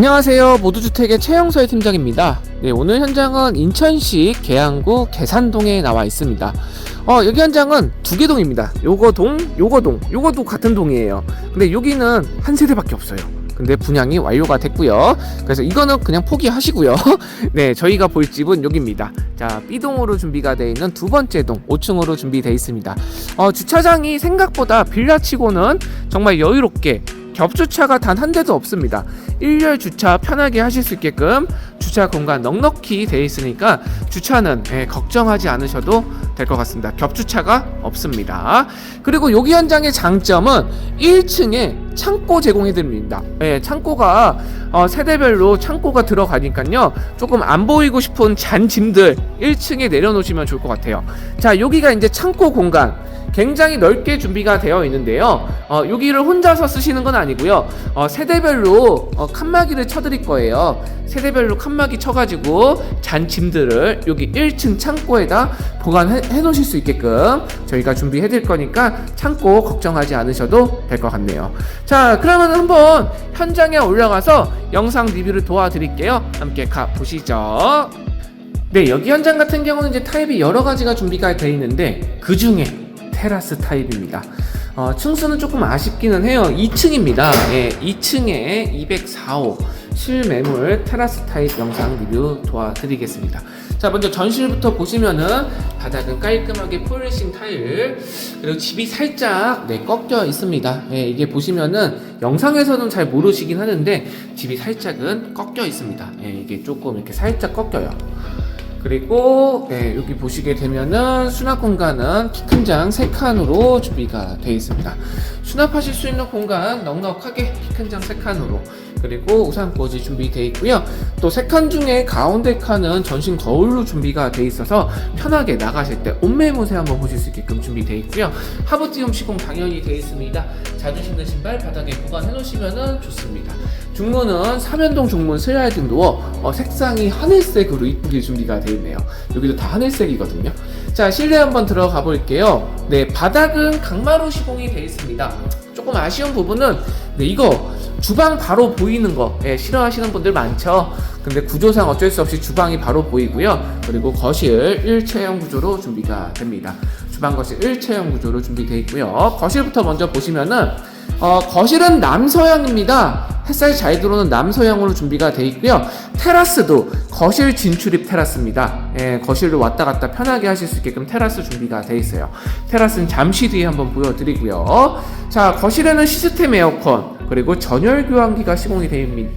안녕하세요. 모두주택의 최영서의 팀장입니다. 네, 오늘 현장은 인천시 계양구 계산동에 나와 있습니다. 어, 여기 현장은 두 개 동입니다. 요거 동, 요거 동, 요거도 같은 동이에요. 근데 여기는 한 세대밖에 없어요. 근데 분양이 완료가 됐고요. 그래서 이거는 그냥 포기하시고요. 네, 저희가 볼 집은 여기입니다. 자, B동으로 준비가 되어 있는 두 번째 동, 5층으로 준비되어 있습니다. 어, 주차장이 생각보다 빌라치고는 정말 여유롭게 겹주차가 단 한 대도 없습니다. 일렬 주차 편하게 하실 수 있게끔 주차 공간 넉넉히 되어 있으니까 주차는 예, 걱정하지 않으셔도 될 것 같습니다. 겹주차가 없습니다. 그리고 여기 현장의 장점은 1층에 창고 제공해 드립니다. 예, 창고가 어, 세대별로 창고가 들어가니까요. 조금 안 보이고 싶은 잔 짐들 1층에 내려놓으시면 좋을 것 같아요. 자, 여기가 이제 창고 공간. 굉장히 넓게 준비가 되어 있는데요. 어, 여기를 혼자서 쓰시는 건 아니고요. 어, 세대별로 어, 칸막이를 쳐드릴 거예요. 세대별로 칸막이 쳐가지고 잔 짐들을 여기 1층 창고에다 보관해 해 놓으실 수 있게끔 저희가 준비해 드릴 거니까 창고 걱정하지 않으셔도 될 것 같네요. 자, 그러면 한번 현장에 올라가서 영상 리뷰를 도와드릴게요. 함께 가 보시죠. 네, 여기 현장 같은 경우는 이제 타입이 여러 가지가 준비가 되어 있는데 그 중에 테라스 타입입니다. 어, 층수는 조금 아쉽기는 해요. 2층입니다. 예, 2층에 204호 실매물 테라스 타입 영상 리뷰 도와드리겠습니다. 자, 먼저 전실부터 보시면은 바닥은 깔끔하게 폴리싱 타일 그리고 집이 살짝 네, 꺾여 있습니다. 예, 이게 보시면은 영상에서는 잘 모르시긴 하는데 집이 살짝은 꺾여 있습니다. 예, 이게 조금 이렇게 살짝 꺾여요. 그리고 네, 여기 보시게 되면은 수납 공간은 키 큰 장 3칸으로 준비가 되어 있습니다. 수납하실 수 있는 공간 넉넉하게 키 큰 장 3칸으로 그리고 우산꽂이 준비되어 있고요. 또 3칸 중에 가운데 칸은 전신 거울로 준비가 되어 있어서 편하게 나가실 때 옷매무새 한번 보실 수 있게끔 준비되어 있고요. 하부띄움 시공 당연히 되어 있습니다. 자주 신는 신발 바닥에 보관해 놓으시면 좋습니다. 중문은 삼연동 중문 슬라이딩 도어 어, 색상이 하늘색으로 이쁘게 준비가 되어 있네요. 여기도 다 하늘색이거든요. 자 실내 한번 들어가 볼게요. 네 바닥은 강마루 시공이 되어 있습니다. 조금 아쉬운 부분은 네 이거 주방 바로 보이는 거 예, 싫어하시는 분들 많죠. 근데 구조상 어쩔 수 없이 주방이 바로 보이고요. 그리고 거실 일체형 구조로 준비가 됩니다. 주방 거실 일체형 구조로 준비되어 있고요. 거실부터 먼저 보시면은 어, 거실은 남서향입니다. 햇살이 잘 들어오는 남서향으로 준비가 되어 있고요. 테라스도 거실 진출입 테라스입니다. 예, 거실로 왔다 갔다 편하게 하실 수 있게끔 테라스 준비가 되어 있어요. 테라스는 잠시 뒤에 한번 보여드리고요. 자, 거실에는 시스템 에어컨, 그리고 전열 교환기가 시공이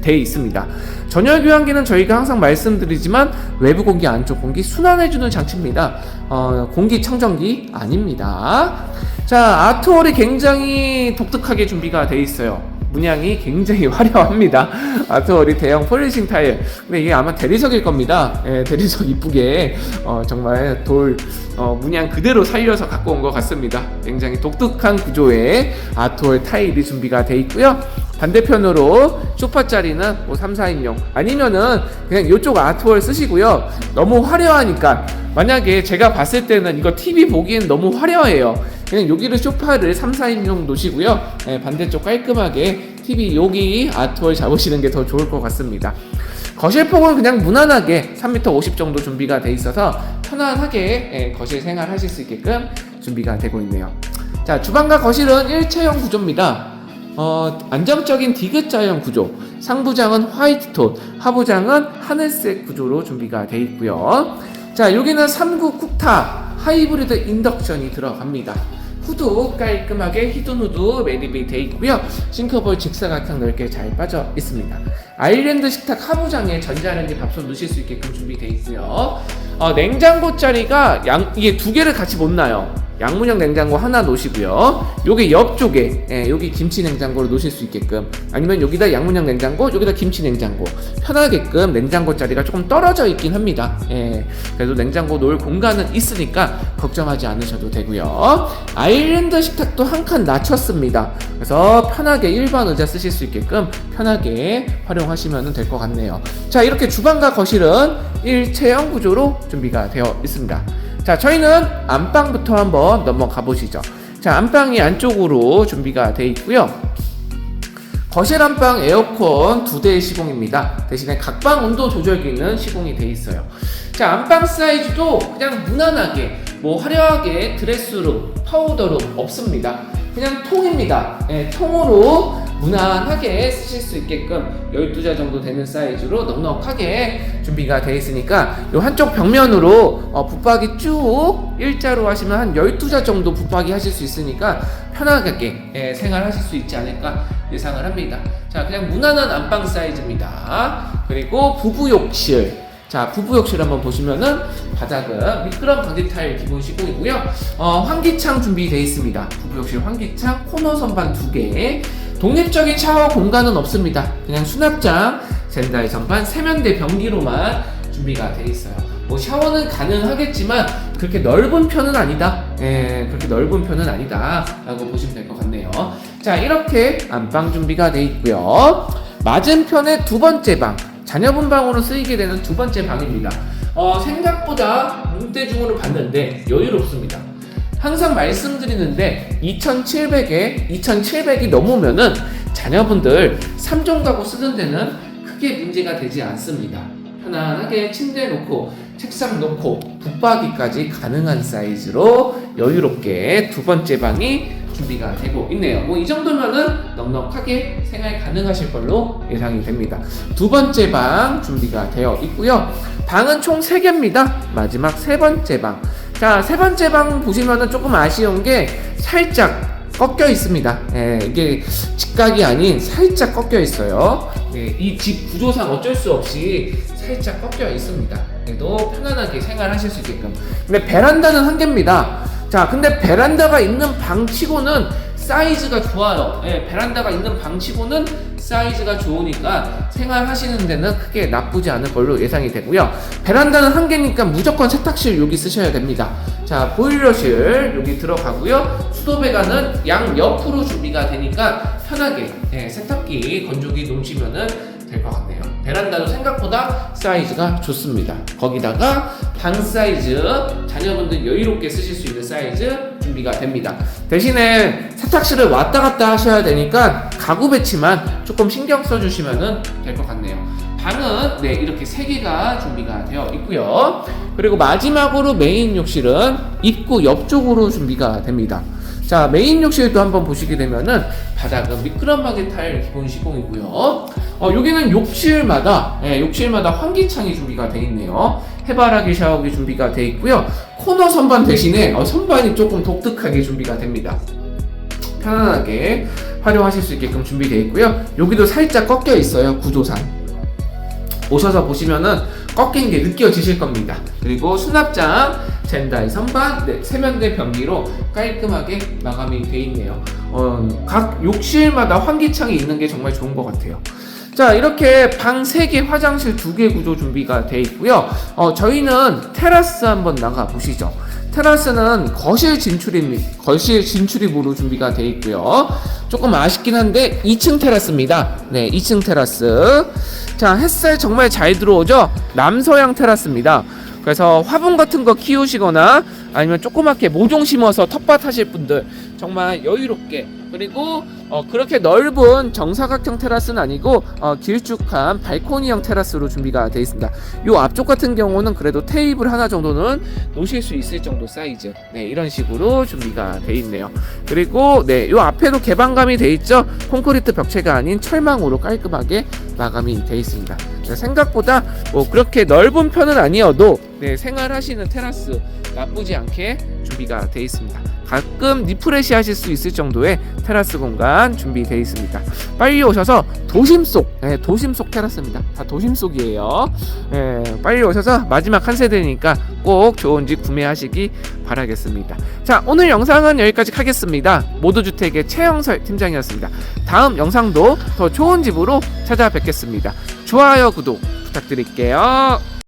되어 있습니다. 전열 교환기는 저희가 항상 말씀드리지만 외부 공기, 안쪽 공기 순환해주는 장치입니다. 어, 공기 청정기 아닙니다. 자, 아트월이 굉장히 독특하게 준비가 되어 있어요. 문양이 굉장히 화려합니다. 아트월이 대형 폴리싱 타일. 근데 이게 아마 대리석일 겁니다. 예, 대리석 이쁘게 어, 정말 돌 어, 문양 그대로 살려서 갖고 온 것 같습니다. 굉장히 독특한 구조의 아트월 타일이 준비가 되어 있고요. 반대편으로 소파 자리는 뭐 3, 4인용 아니면은 그냥 이쪽 아트월 쓰시고요. 너무 화려하니까 만약에 제가 봤을 때는 이거 TV 보기엔 너무 화려해요. 그냥 여기를 소파를 3, 4인용 놓으시고요. 네, 반대쪽 깔끔하게 TV 여기 아트월 잡으시는 게 더 좋을 것 같습니다. 거실폭은 그냥 무난하게 3m 50 정도 준비가 돼 있어서 편안하게 예, 거실 생활 하실 수 있게끔 준비가 되고 있네요. 자, 주방과 거실은 일체형 구조입니다. 어, 안정적인 디귿자형 구조. 상부장은 화이트 톤, 하부장은 하늘색 구조로 준비가 되어 있고요. 자, 여기는 3구 쿡탑 하이브리드 인덕션이 들어갑니다. 후드 깔끔하게 히든 후드 매립이 되어 있고요. 싱크볼 직사각형 넓게 잘 빠져 있습니다. 아일랜드 식탁 하부장에 전자레인지 밥솥 넣으실 수 있게끔 준비되어 있고요. 어, 냉장고 자리가 양, 이게 두 개를 같이 못 놔요. 양문형 냉장고 하나 놓으시고요. 요게 옆쪽에 예, 여기 김치 냉장고를 놓으실 수 있게끔 아니면 여기다 양문형 냉장고 여기다 김치 냉장고 편하게끔 냉장고 자리가 조금 떨어져 있긴 합니다. 예, 그래도 냉장고 놓을 공간은 있으니까 걱정하지 않으셔도 되고요. 아일랜드 식탁도 한 칸 낮췄습니다. 그래서 편하게 일반 의자 쓰실 수 있게끔 편하게 활용하시면 될 것 같네요. 자 이렇게 주방과 거실은 일체형 구조로 준비가 되어 있습니다. 자, 저희는 안방부터 한번 넘어가 보시죠. 자, 안방이 안쪽으로 준비가 되어 있고요. 거실 안방 에어컨 두 대의 시공입니다. 대신에 각방 온도 조절기는 시공이 돼 있어요. 자, 안방 사이즈도 그냥 무난하게 뭐 화려하게 드레스룸, 파우더룸 없습니다. 그냥 통입니다. 예, 통으로 무난하게 쓰실 수 있게끔 12자 정도 되는 사이즈로 넉넉하게 준비가 되어 있으니까 이 한쪽 벽면으로 어, 붙박이 쭉 일자로 하시면 한 12자 정도 붙박이 하실 수 있으니까 편하게 예, 생활하실 수 있지 않을까 예상을 합니다. 자, 그냥 무난한 안방 사이즈입니다. 그리고 부부 욕실. 자, 부부 욕실 한번 보시면은 바닥은 미끄럼 방지 타일 기본 시공이고요. 어, 환기창 준비되어 있습니다. 부부 욕실 환기창 코너 선반 두 개. 독립적인 샤워 공간은 없습니다. 그냥 수납장, 젠다이 선반, 세면대 변기로만 준비가 되어 있어요. 뭐 샤워는 가능하겠지만 그렇게 넓은 편은 아니다. 예, 그렇게 넓은 편은 아니다.라고 보시면 될 것 같네요. 자, 이렇게 안방 준비가 되어 있고요. 맞은편에 두 번째 방, 자녀분 방으로 쓰이게 되는 두 번째 방입니다. 어, 생각보다 눈대중으로 봤는데 여유롭습니다. 항상 말씀드리는데 2,700에 2,700이 넘으면은 자녀분들 3종 가구 쓰는 데는 크게 문제가 되지 않습니다. 편안하게 침대 놓고 책상 놓고 붙박이까지 가능한 사이즈로 여유롭게 두 번째 방이 준비가 되고 있네요. 뭐 이 정도면은 넉넉하게 생활 가능하실 걸로 예상이 됩니다. 두 번째 방 준비가 되어 있고요. 방은 총 3개입니다. 마지막 세 번째 방. 자, 세 번째 방 보시면은 조금 아쉬운 게 살짝 꺾여 있습니다. 예, 이게 직각이 아닌 살짝 꺾여 있어요. 예, 이집 구조상 어쩔 수 없이 살짝 꺾여 있습니다. 그래도 편안하게 생활하실 수 있게끔. 근데 베란다는 한 개입니다. 자, 근데 베란다가 있는 방치고는 사이즈가 좋아요. 예, 베란다가 있는 방치고는 사이즈가 좋으니까 생활하시는 데는 크게 나쁘지 않을 걸로 예상이 되고요. 베란다는 한 개니까 무조건 세탁실 여기 쓰셔야 됩니다. 자, 보일러실 여기 들어가고요. 수도 배관은 양 옆으로 준비가 되니까 편하게 예, 세탁기, 건조기 놓으시면은 될 것 같네요. 베란다도 생각보다 사이즈가 좋습니다. 거기다가 방 사이즈, 자녀분들 여유롭게 쓰실 수 있는 사이즈 준비가 됩니다. 대신에 세탁실을 왔다 갔다 하셔야 되니까 가구 배치만 조금 신경 써주시면 될 것 같네요. 방은 네 이렇게 세 개가 준비가 되어 있고요. 그리고 마지막으로 메인 욕실은 입구 옆쪽으로 준비가 됩니다. 자 메인 욕실도 한번 보시게 되면은 바닥은 미끄럼하게 타일 기본 시공이고요. 어 여기는 욕실마다 예, 욕실마다 환기창이 준비가 돼 있네요. 해바라기 샤워기 준비가 돼 있고요. 코너 선반 대신에 어, 선반이 조금 독특하게 준비가 됩니다. 편안하게 활용하실 수 있게끔 준비되어 있고요. 여기도 살짝 꺾여 있어요. 구조상. 오셔서 보시면은 꺾인 게 느껴지실 겁니다. 그리고 수납장, 젠다이 선반, 네, 세면대 변기로 깔끔하게 마감이 돼 있네요. 어, 각 욕실마다 환기창이 있는 게 정말 좋은 것 같아요. 자, 이렇게 방 3개, 화장실 2개 구조 준비가 돼 있고요. 어, 저희는 테라스 한번 나가 보시죠. 테라스는 거실 진출입니다. 거실 진출입으로 준비가 돼 있고요. 조금 아쉽긴 한데 2층 테라스입니다. 네, 2층 테라스. 자, 햇살 정말 잘 들어오죠? 남서양 테라스입니다. 그래서 화분 같은 거 키우시거나 아니면 조그맣게 모종 심어서 텃밭 하실 분들 정말 여유롭게 그리고 어, 그렇게 넓은 정사각형 테라스는 아니고 어, 길쭉한 발코니형 테라스로 준비가 되어 있습니다. 요 앞쪽 같은 경우는 그래도 테이블 하나 정도는 놓으실 수 있을 정도 사이즈. 네, 이런 식으로 준비가 되어 있네요. 그리고 네, 요 앞에도 개방감이 돼 있죠. 콘크리트 벽체가 아닌 철망으로 깔끔하게 마감이 되어 있습니다. 네, 생각보다 뭐 그렇게 넓은 편은 아니어도 네, 생활하시는 테라스 나쁘지 않게 준비가 되어 있습니다. 가끔 리프레시 하실 수 있을 정도의 테라스 공간 준비되어 있습니다. 빨리 오셔서 도심 속, 네, 도심 속 테라스입니다. 다 도심 속이에요. 네, 빨리 오셔서 마지막 한 세대니까 꼭 좋은 집 구매하시기 바라겠습니다. 자, 오늘 영상은 여기까지 하겠습니다. 모두주택의 최영설 팀장이었습니다. 다음 영상도 더 좋은 집으로 찾아뵙겠습니다. 좋아요, 구독 부탁드릴게요.